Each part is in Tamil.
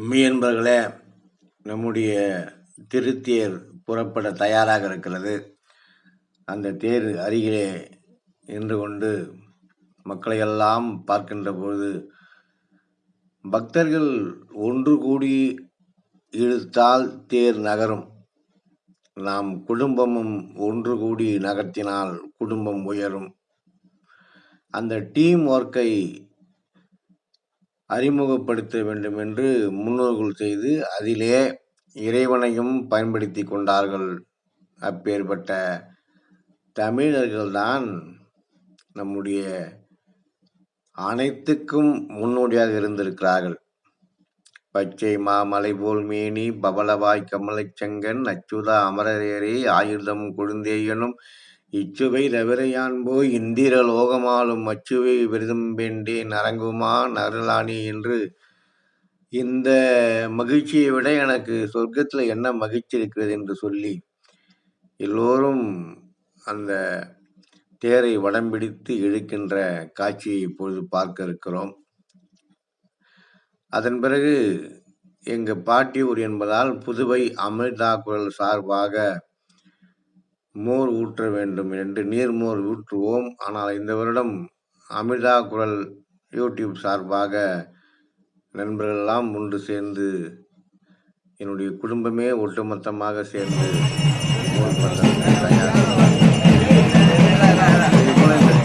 மெய்யன்பர்களே நம்முடைய திருத்தேர் புறப்பட தயாராக இருக்கிறது. அந்த தேர் அருகிலே நின்று கொண்டு மக்களையெல்லாம் பார்க்கின்ற பொழுது பக்தர்கள் ஒன்று கூடி இழுத்தால் தேர் நகரும். நாம் குடும்பமும் ஒன்று கூடி நகர்த்தினால் குடும்பம் உயரும். அந்த டீம் ஒர்க்கை அறிமுகப்படுத்த வேண்டும் என்று முன்னோர்கள் செய்து அதிலே இறைவனையும் பயன்படுத்தி கொண்டார்கள். அப்பேற்பட்ட தமிழர்கள்தான் நம்முடைய அனைத்துக்கும் முன்னோடியாக இருந்திருக்கிறார்கள். பச்சை மாமலை போல் மேனி பவளவாய் கமலச்சங்கன் அச்சுதா அமரரேரே ஆயுதம் கொழுந்தேயனும் இச்சுவை தவிரையான் போய் இந்திர லோகமாலும் அச்சுவை விருதம்பேண்டேன் அரங்குமா நருளானி என்று இந்த மகிழ்ச்சியை விட எனக்கு சொர்க்கத்தில் என்ன மகிழ்ச்சி இருக்கிறது என்று சொல்லி எல்லோரும் அந்த தேரை வடம் பிடித்து இழுக்கின்ற காட்சியை இப்பொழுது பார்க்க இருக்கிறோம். அதன் பிறகு எங்கள் பாட்டியூர் என்பதால் புதுவை அமிர்தா குரல் சார்பாக மோர் ஊற்ற வேண்டும். என்று நீர்மோர் ஊற்றுவோம். ஆனால் இந்த வருடம் அமிர்தா குரல் யூடியூப் சார்பாக நண்பர்களெல்லாம் ஒன்று சேர்ந்து என்னுடைய குடும்பமே ஒட்டுமொத்தமாக சேர்ந்து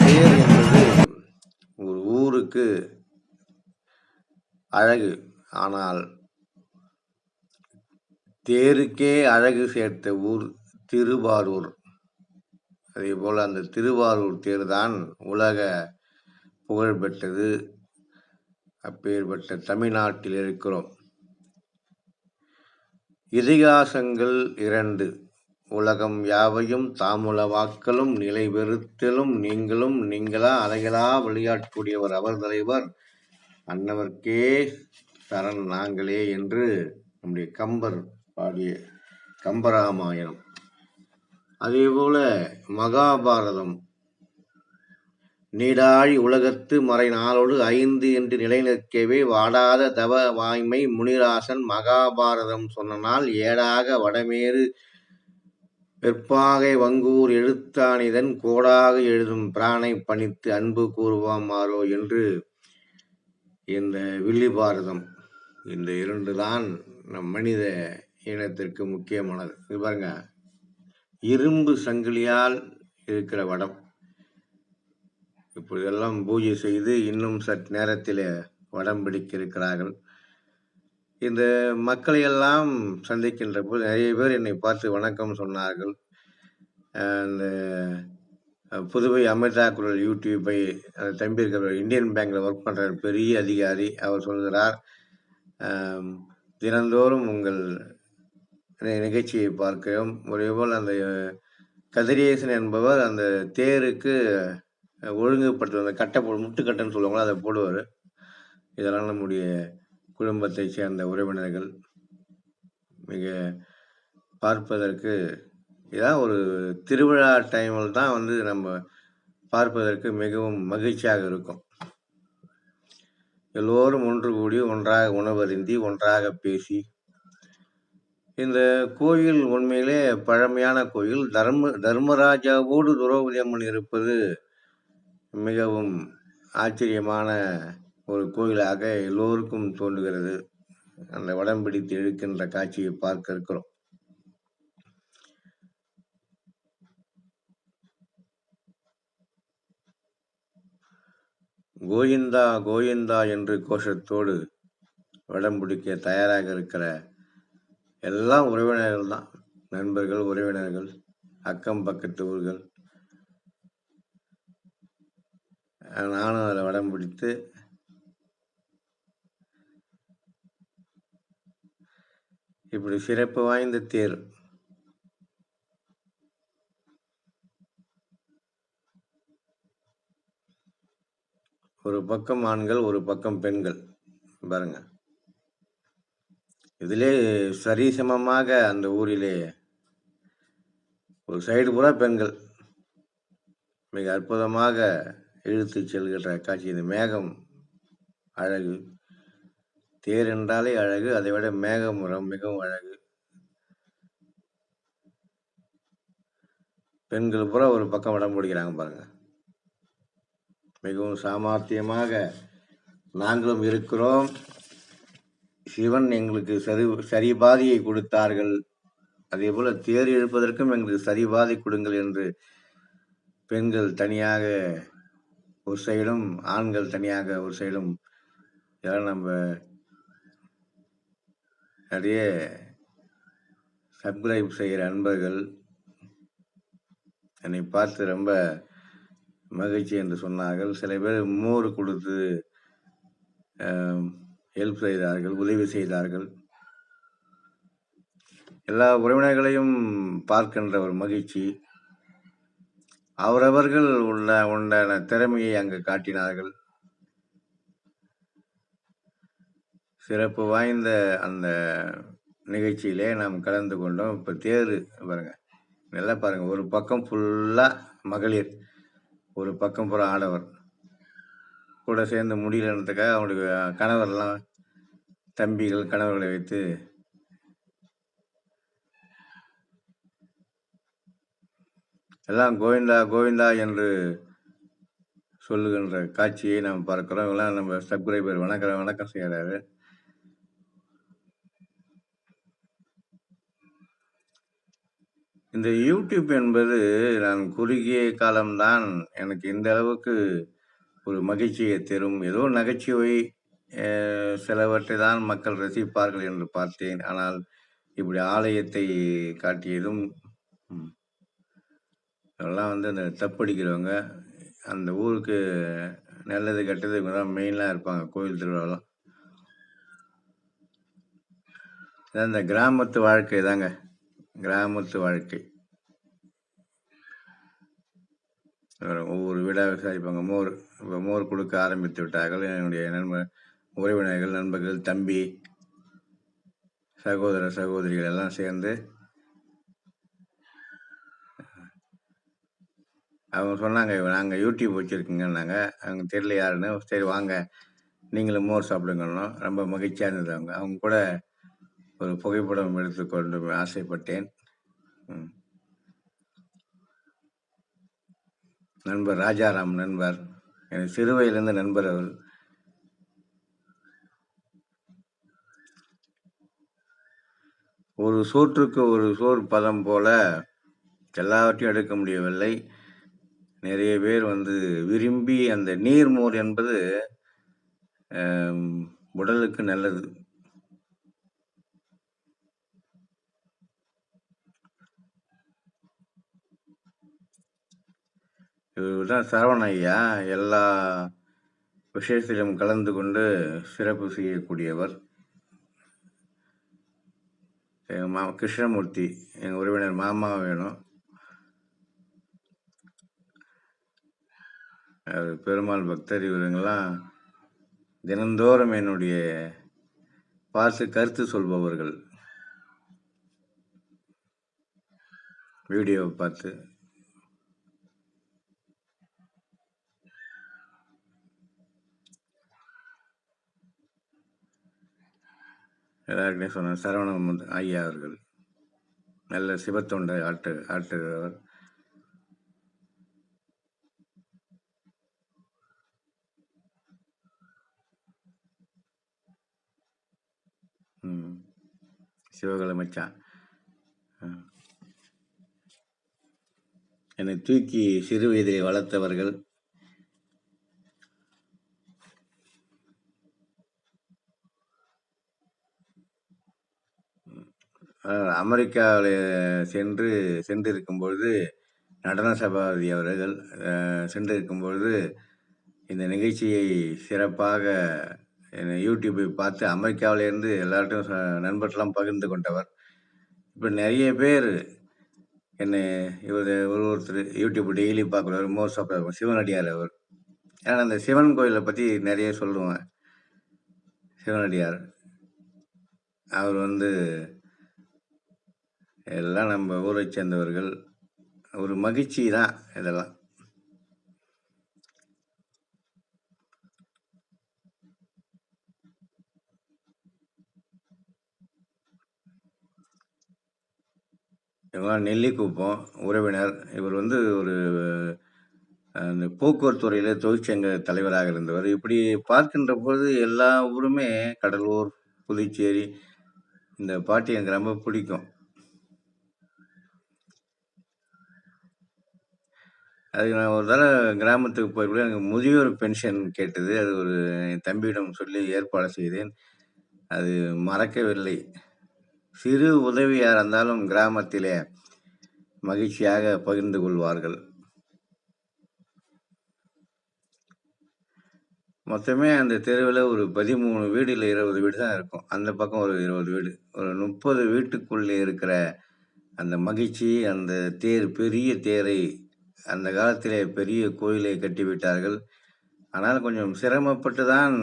தேர் என்பது ஒரு ஊருக்கு அழகு. ஆனால் தேருக்கே அழகு சேர்த்த ஊர் திருவாரூர். அதே போல் அந்த திருவாரூர் தேர் தான் உலக புகழ் பெற்றது. அப்பேற்பட்ட தமிழ்நாட்டில் இருக்கிறோம். இதிகாசங்கள் இரண்டு. உலகம் யாவையும் தாமுல வாக்களும் நிலை பெறுத்தலும் நீங்களும் நீங்களா அலைகளா விளையாடக்கூடியவர் அவர் தலைவர். அன்னவர்க்கே தரன் நாங்களே என்று நம்முடைய கம்பர் பாடிய கம்பராமாயணம். அதேபோல மகாபாரதம். நீடாழி உலகத்து மறை நாளோடு ஐந்து என்று நிலைநிற்கவே வாடாத தவ வாய்மை முனிராசன் மகாபாரதம் சொன்னனால் ஏடாக வடமேறு வெற்பாகை வங்கூர் எழுத்தானிதன் கோடாக எழுதும் பிராணை பணித்து அன்பு கூறுவாமாரோ என்று இந்த வில்லி பாரதம் இந்த இரண்டு தான் நம் மனித இனத்திற்கு முக்கியமானது. இது பாருங்க. இரும்பு சங்கிலியால் இருக்கிற வடம். இப்பொழுதெல்லாம் பூஜை செய்து இன்னும் சற்று நேரத்தில் வடம் பிடிக்க இருக்கிறார்கள் இந்த மக்களை எல்லாம் சந்திக்கின்ற போது நிறைய பேர் என்னை பார்த்து வணக்கம் சொன்னார்கள். அந்த புதுவை அமிர்தா குரல் யூடியூப்பை அந்த தம்பி இருக்கிற இந்தியன் பேங்கில் ஒர்க் பண்ணுற பெரிய அதிகாரி அவர் சொல்கிறார் தினந்தோறும் உங்கள் நிகழ்ச்சியை பார்க்கிறோம் ஒரேபோல் அந்த கதிரேசன் என்பவர் அந்த தேருக்கு அஹ், ஒழுங்குபடுத்துவது அந்த கட்டை போடு முட்டுக்கட்டைன்னு சொல்லுவாங்களோ அதை போடுவார். இதெல்லாம் நம்முடைய குடும்பத்தை சேர்ந்த உறவினர்கள் மிக பார்ப்பதற்கு இதான் ஒரு திருவிழா டைமில் தான் வந்து நம்ம பார்ப்பதற்கு மிகவும் மகிழ்ச்சியாக இருக்கும். எல்லோரும் ஒன்று கூடி ஒன்றாக உணவருந்தி ஒன்றாக பேசி இந்த கோயில் உண்மையிலே பழமையான கோயில். தர்ம தர்மராஜாவோடு திரௌபதி அம்மன் இருப்பது மிகவும் ஆச்சரியமான ஒரு கோயிலாக எல்லோருக்கும் தோன்றுகிறது. அந்த வடம் பிடித்து இழுக்கின்ற காட்சியை பார்க்க இருக்கிறோம். கோவிந்தா கோவிந்தா என்று கோஷத்தோடு வடம் பிடிக்க தயாராக இருக்கிற எல்லாம் உறவினர்கள் தான். நண்பர்கள் உறவினர்கள் அக்கம் பக்கத்து ஊர்கள். நானும் அதில் வடம் பிடித்து இப்படி சிறப்பு வாய்ந்த தேர். ஒரு பக்கம் ஆண்கள் ஒரு பக்கம் பெண்கள். பாருங்கள் இதிலே சரிசமமாக அந்த ஊரிலே ஒரு சைடு பூரா பெண்கள். மிக அற்புதமாக இழுத்து செல்கின்ற காட்சி. இந்த மேகம் அழகு. தேர் என்றாலே அழகு அதை விட மேகமுறம் மிகவும் அழகு. பெண்கள் பூரா ஒரு பக்கம் இடம் பிடிக்கிறாங்க பாருங்க. மிகவும் சாமர்த்தியமாக நாங்களும் இருக்கிறோம். சிவன் எங்களுக்கு சரி சரிபாதியை கொடுத்தார்கள். அதே போல தேர் இழுப்பதற்கும் எங்களுக்கு சரிபாதை கொடுங்கள் என்று பெண்கள் தனியாக ஒரு சைடும் ஆண்கள் தனியாக ஒரு சைடும் இதெல்லாம் நம்ம நிறைய சப்ஸ்கிரைப் செய்கிற அன்பர்கள் என்னை பார்த்து ரொம்ப மகிழ்ச்சி என்று சொன்னார்கள். சில பேர் மோர் கொடுத்து ஹெல்ப் செய்தார்கள் உதவி செய்தார்கள். எல்லா உறவினர்களையும் பார்க்கின்ற ஒரு மகிழ்ச்சி. அவரவர்கள் உள்ள உண்டான திறமையை அங்கு காட்டினார்கள். சிறப்பு வாய்ந்த அந்த நிகழ்ச்சியிலே நாம் கலந்து கொண்டோம். இப்போ தேர் பாருங்க. நல்லா பாருங்க. ஒரு பக்கம் ஃபுல்லாக மகளிர் ஒரு பக்கம் புற ஆடவர். கூட சேர்ந்து முடியலன்றதுக்காக அவனுடைய கணவர்லாம் தம்பிகள் கணவர்களை வைத்து எல்லாம் கோவிந்தா கோவிந்தா என்று சொல்லுகின்ற காட்சியை நாம் பார்க்கிறோம். இவெல்லாம் நம்ம சப்ஸ்கிரைபர். வணக்கம் வணக்கம் செய்கிறாரு. இந்த யூடியூப் என்பது நான் குறுகிய காலம்தான். எனக்கு இந்த அளவுக்கு ஒரு மகிழ்ச்சியை தரும். ஏதோ நகைச்சுவை சிலவற்றை தான் மக்கள் ரசிப்பார்கள் என்று பார்த்தேன். ஆனால் இப்படி ஆலயத்தை காட்டியதும் அதெல்லாம் வந்து அந்த தப்படிக்கிறவங்க அந்த ஊருக்கு நல்லது கெட்டது இவங்க தான் மெயினாக இருப்பாங்க கோயில் திருவிழாலாம். இந்த கிராமத்து வாழ்க்கை தாங்க. கிராமத்து வாழ்க்கை. ஒவ்வொரு வீடாக விசாரிப்பாங்க. மோர் இப்போ மோர் கொடுக்க ஆரம்பித்து விட்டார்கள். என்னுடைய நண்பர் உறவினர்கள் நண்பர்கள் தம்பி சகோதர சகோதரிகள் எல்லாம் சேர்ந்து அவங்க சொன்னாங்க நாங்கள் யூடியூப் வச்சுருக்கீங்கன்னாங்க. அவங்க தெரியல யாருன்னு. சரி வாங்க. நீங்களும் மோர் சாப்பிடுங்கன்னு ரொம்ப மகிழ்ச்சியாக இருந்தது அவங்க. அவங்க கூட ஒரு புகைப்படம் எடுத்துக்கொண்டு ஆசைப்பட்டேன். ம். நண்பர் ராஜாராம் நண்பர் எனக்கு சிறுவையிலிருந்து நண்பர் அவர். ஒரு சோற்றுக்கு ஒரு சோறு பதம் போல எல்லாவற்றையும் எடுக்க முடியவில்லை. நிறைய பேர் வந்து விரும்பி அந்த நீர்மோர் என்பது உடலுக்கு நல்லது. இவர் சரவண ஐயா. எல்லா விஷயத்திலும் கலந்து கொண்டு சிறப்பு செய்யக்கூடியவர். எங்கள் மா கிருஷ்ணமூர்த்தி எங்கள் உறவினர் மாமா வேணும். அவர் பெருமாள் பக்தர் இவருங்கெல்லாம் தினந்தோறும் என்னுடைய பார்த்து கருத்து சொல்பவர்கள். வீடியோவை பார்த்து. எல்லாருக்கிட்டையும் சொன்ன சரவண ஐயா அவர்கள் நல்ல சிவத்தொண்டை ஆட்டு ஆட்டுகிறவர். சிவகலை மச்சான். என்னை தூக்கி சிறு வயதிலே வளர்த்தவர்கள் அமெரிக்காவில் சென்று சென்றிருக்கும் பொழுது நடன சபாபதி அவர்கள் சென்றிருக்கும் பொழுது இந்த நிகழ்ச்சியை சிறப்பாக யூடியூப்பை பார்த்து அமெரிக்காவிலேருந்து எல்லார்ட்டும் நண்பர்களெலாம் பகிர்ந்து கொண்டவர். இப்போ நிறைய பேர் என்னை இவர் ஒரு ஒருத்தர் யூடியூப் டெய்லி பார்க்குறவர் மோஸ்ட் ஆஃப் சிவனடியார் அவர். ஏன்னா அந்த சிவன் கோயிலை பற்றி நிறைய சொல்லுவேன். சிவனடியார். அவர் வந்து எல்லாம் நம்ம ஊரை சேர்ந்தவர்கள் ஒரு மகிழ்ச்சி தான் இதெல்லாம். இவங்களாம் நெல்லிக்குப்பம் உறவினர். இவர் வந்து ஒரு அந்த போக்குவரத்துறையில் தொழிற்சங்க தலைவராக இருந்தவர். இப்படி பார்க்கின்ற போது எல்லா ஊருமே கடலூர் புதுச்சேரி இந்த பாட்டி எனக்கு ரொம்ப பிடிக்கும். அதுக்கு நான் ஒரு தடவை கிராமத்துக்கு போய் எனக்கு முதியோர் பென்ஷன் கேட்டது. அது ஒரு என் தம்பியிடம் சொல்லி ஏற்பாடு செய்தேன். அது மறக்கவில்லை. சிறு உதவியாக இருந்தாலும் கிராமத்திலே மகிழ்ச்சியாக பகிர்ந்து கொள்வார்கள். மொத்தமே அந்த தெருவில் ஒரு பதிமூணு வீடு இல்லை இருபது வீடு தான் இருக்கும். அந்த பக்கம் ஒரு இருபது வீடு. ஒரு முப்பது வீட்டுக்குள்ளே இருக்கிற அந்த மகிழ்ச்சி அந்த தேர் பெரிய தேரை அந்த காலத்திலே பெரிய கோயிலை கட்டிவிட்டார்கள். ஆனால் கொஞ்சம் சிரமப்பட்டு தான்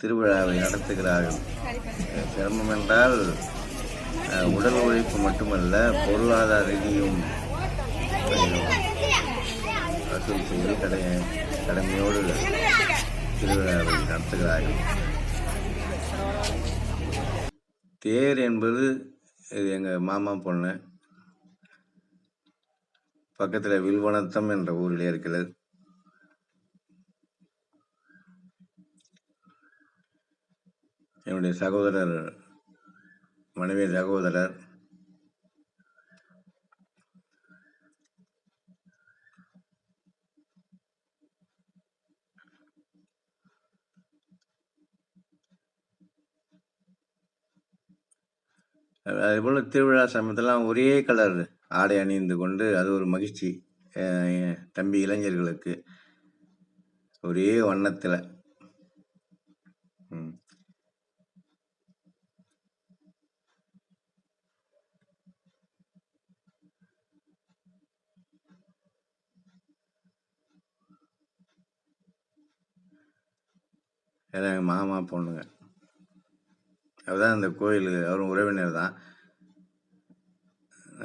திருவிழாவை நடத்துகிறார்கள். சிரமம் என்றால் உடல் உழைப்பு மட்டுமல்ல பொருளாதார ரீதியும் வசூல் செய்து கடை கடமையோடு திருவிழாவை நடத்துகிறார்கள். தேர் என்பது இது எங்கள் மாமா பொண்ணு பக்கத்தில் வில்வனத்தம் என்ற ஊரில் இருக்கிறது. என்னுடைய சகோதரர் மனைவி சகோதரர் அதேபோல் திருவிழா சமயத்தெல்லாம் ஒரே கலர் ஆடை அணிந்து கொண்டு அது ஒரு மகிழ்ச்சி. அஹ் தம்பி இளைஞர்களுக்கு ஒரே வண்ணத்தில். ம். எங்கள் மாமா பொண்ணுங்க. அதுதான் அந்த கோயில் அவரும் உறவினர் தான்.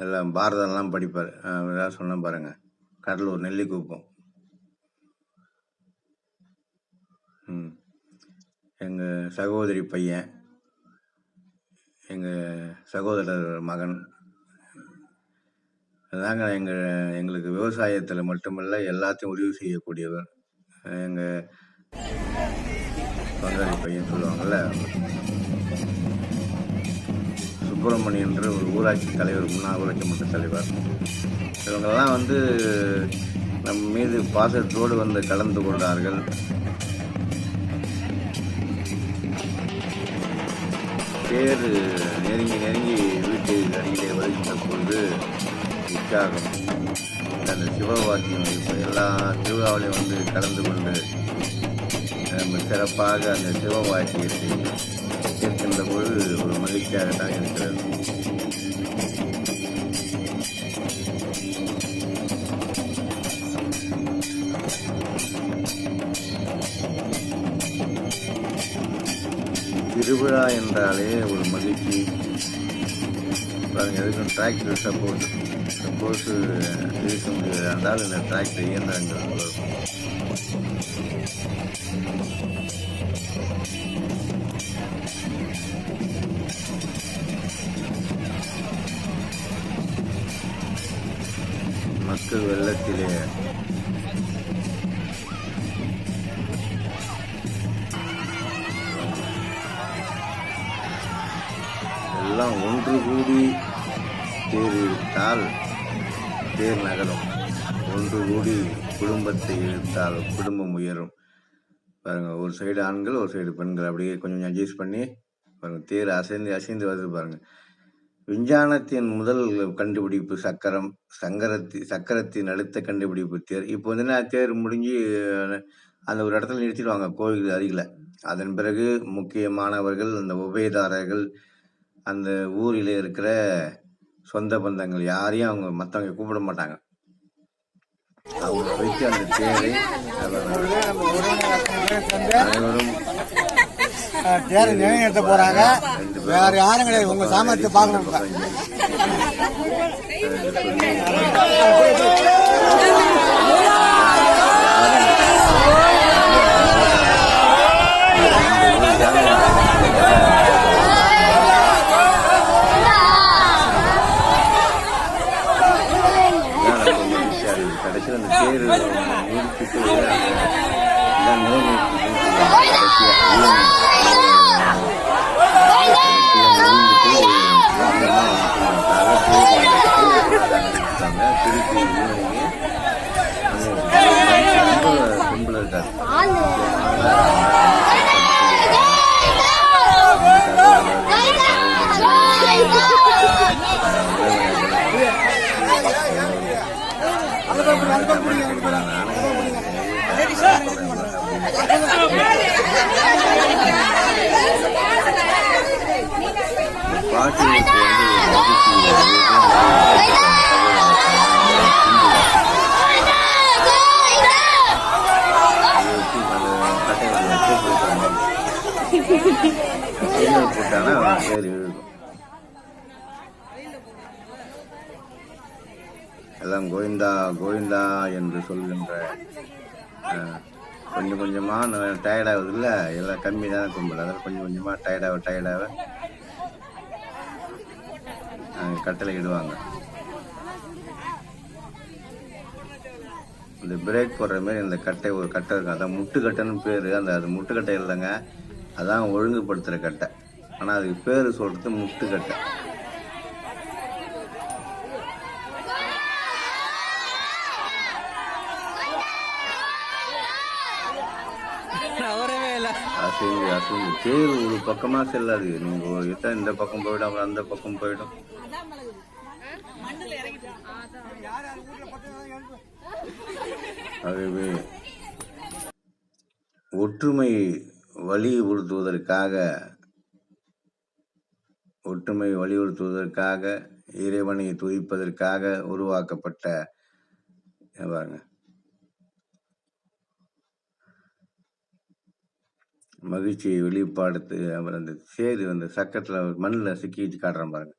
எல்லாம் பாரதம்லாம் படிப்பார். ஏதாவது சொன்னேன் பாருங்கள் கடலூர் நெல்லிக்குப்பம். ம். எங்கள் சகோதரி பையன் எங்கள் சகோதரர் மகன். அதாங்க எங்கள் எங்களுக்கு விவசாயத்தில் மட்டுமல்ல எல்லாத்தையும் உதவி செய்யக்கூடியவர். எங்கள் பங்காளி பையன் சொல்லுவாங்கள்ல சுப்பிரமணியன் என்ற ஒரு ஊராட்சி தலைவர் முன்னாள் ஊராட்சி மன்ற தலைவர். இவங்கெல்லாம் வந்து நம் மீது பாசத்தோடு வந்து கலந்து கொண்டார்கள். தேர் நெருங்கி நெருங்கி வீட்டு அருகிலே வருகின்ற பொழுது உற்சாகம். அந்த சிவவாக்கியம் இப்போ எல்லா திருவிழாவிலையும் வந்து கலந்து கொண்டு சிறப்பாக அந்த சிவவாக்கியத்தை இருந்தபோது ஒரு மகிழ்ச்சியாக தான் இருக்கிறது. திருவிழா என்றாலே ஒரு மகிழ்ச்சி. பாருங்கள் எதுக்கும் டிராக்டர் சப்போர்ட் சப்போஸ் இருக்க முடியாது இருந்தாலும் இந்த டிராக்டர் இயந்திரங்கள் இருக்கும். மக்கள் வெள்ளத்திலே. எல்லாம் ஒன்று கூடி தேர் இழுத்தால் தேர் நகரும். ஒன்று கூடி குடும்பத்தை இழுத்தால் குடும்பம் உயரும். பாருங்கள் ஒரு சைடு ஆண்கள் ஒரு சைடு பெண்கள். அப்படியே கொஞ்சம் அட்ஜஸ்ட் பண்ணி பாருங்கள் தேர் அசைந்து அசைந்து வருது பாருங்கள் விஞ்ஞானத்தின் முதல் கண்டுபிடிப்பு சக்கரம் சங்கரத்தி சக்கரத்தின் அடுத்த கண்டுபிடிப்பு தேர். இப்போ வந்து என்ன தேர் முடிஞ்சு அந்த ஒரு இடத்துல நிறுத்திடுவாங்க கோவில் அருகில். அதன் பிறகு முக்கியமானவர்கள் அந்த உபயதாரர்கள் அந்த ஊரில் இருக்கிற சொந்த பந்தங்கள் யாரையும் அவங்க மற்றவங்க கூப்பிட மாட்டாங்க. அவங்க வைத்து அந்த தேரை. அனைவரும் தேர் நிலைநிறுத்த போறாங்க வேற யாரும் கிடையாது உங்க சாமர்த்தியம் பார்க்கணும் கடைசியில் அந்த பேர் நீடிச்சுட்டு திருப்பி ரொம்ப போட்டாங்கன்னா சரி கோவிந்தா கோவிந்தா என்று சொல்கின்ற கொஞ்சம் கொஞ்சமாக டயர்டாகுது இல்லை எல்லாம் கம்மி தானே கும்பல். அதில் கொஞ்சம் கொஞ்சமாக டயர்டாக டயர்டாக கட்டளை இடுவாங்க. இந்த பிரேக் போடுற மாதிரி இந்த கட்டை ஒரு கட்டை இருக்கும். அதான் முட்டுக்கட்டைன்னு பேர். அந்த அது முட்டுக்கட்டை இல்லைங்க. அதான் ஒழுங்குபடுத்துகிற கட்டை. ஆனால் அதுக்கு பேர் சொல்கிறது முட்டுக்கட்டை. தேர் ஒரு பக்கமாக செல்லாது. நீங்கள் ஒரு கிட்ட இந்த பக்கம் போயிடும் அப்புறம் அந்த பக்கம் போயிடும். ஆகவே ஒற்றுமை வலியுறுத்துவதற்காக ஒற்றுமை வலியுறுத்துவதற்காக இறைவனை துதிப்பதற்காக உருவாக்கப்பட்ட பாருங்கள் மகிழ்ச்சியை வெளிப்பாடுத்து அப்புறம் அந்த சேரு அந்த சக்கத்தில் மண்ணில் சிக்கி வச்சு காட்டுறான் பாருங்க.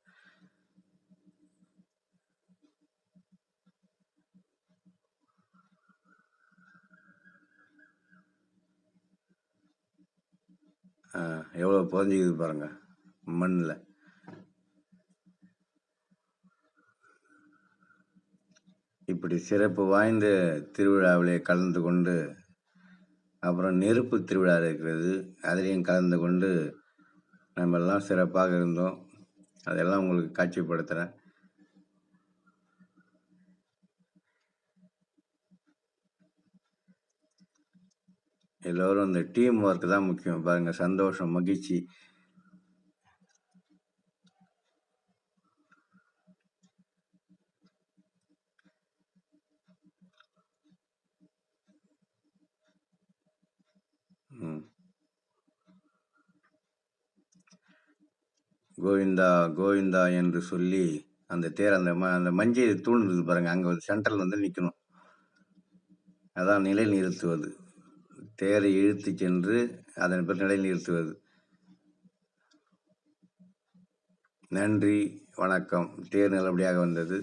எவ்வளோ புதஞ்சிக்குது பாருங்க மண்ணில். இப்படி சிறப்பு வாய்ந்த திருவிழாவிலே கலந்து கொண்டு அப்புறம் நெருப்பு திருவிழா இருக்கிறது. அதுலேயும் கலந்து கொண்டு நம்ம எல்லாம் சிறப்பாக இருந்தோம். அதெல்லாம் உங்களுக்கு காட்சிப்படுத்துகிறேன் எல்லோரும் இந்த டீம் ஒர்க் தான் முக்கியம். பாருங்கள் சந்தோஷம் மகிழ்ச்சி. கோவிந்தா கோவிந்தா என்று சொல்லி அந்த தேர் அந்த ம அந்த மஞ்சள் தூண் இருக்குது பாருங்க. அங்கே வந்து சென்டரில் வந்து நிற்கணும் அதான் நிலை நிறுத்துவது தேரை இழுத்து சென்று அதன் பிறகு நிலை நிறுத்துவது நன்றி வணக்கம். தேர் நல்லபடியாக வந்தது.